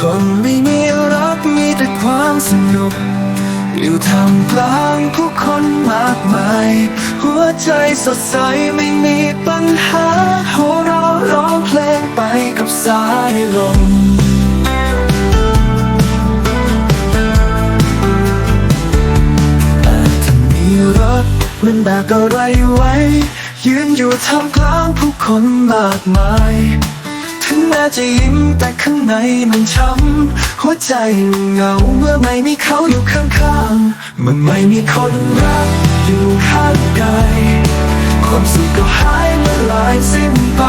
คนไม่มีรักมีแต่ความสนุก อยู่ท่ามกลางผู้คนมากมาย หัวใจสดใสไม่มีปัญหาหัวเราร้องเพลงไปกับสายลมแต่ถ้ามีรักมันแบบอะไรไว้ ยืนอยู่ท่ามกลางผู้คนมากมาย แม้จะยิ้มแต่ข้างในมันช้ำหัวใจเหงาเมื่อไม่มีเขาอยู่ข้างๆเมื่อไม่มีคนรักอยู่ข้างกายความสุขก็หายเมื่อลายสิ้นไป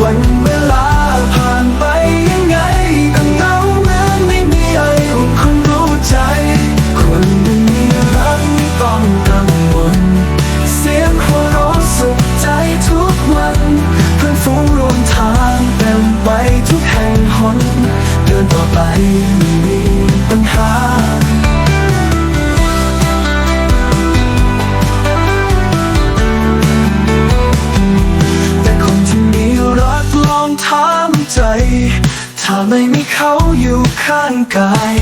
วันเวลา ไม่มีเขาอยู่ข้างกาย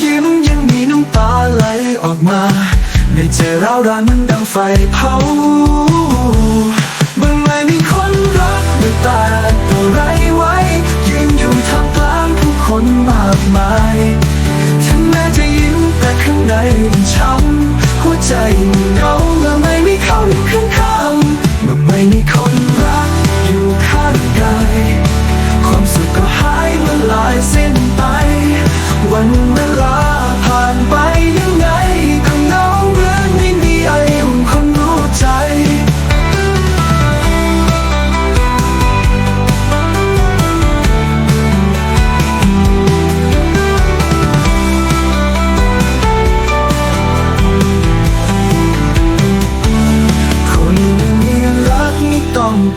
ยิ้มยังมีน้ำตาไหลออกมา ได้เจอเราร้านมันดังไฟเผา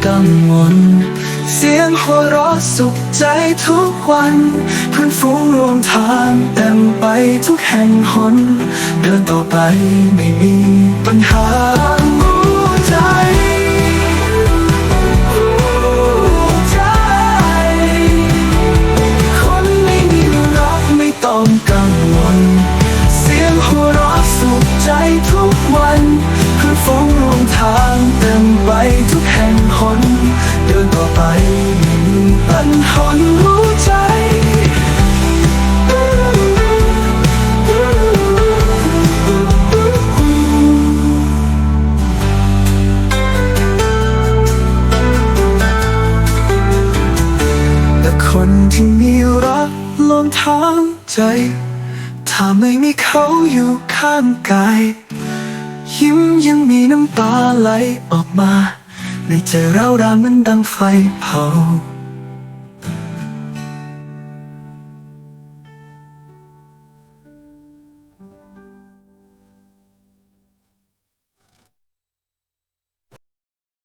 กังวล เสียงหัวเราะสุขใจทุกวันเพื่อนฝูงรวมทางเต็มไปทุกแห่งหน เดินต่อไปไม่มีปัญหา มีปัญหาหัวใจ แต่คนที่มีรักลงทางใจ ถ้าไม่มีเขาอยู่ข้างกาย ยิ้มยังมีน้ำตาไหลออกมา ในใจเรารามันดังไฟเผา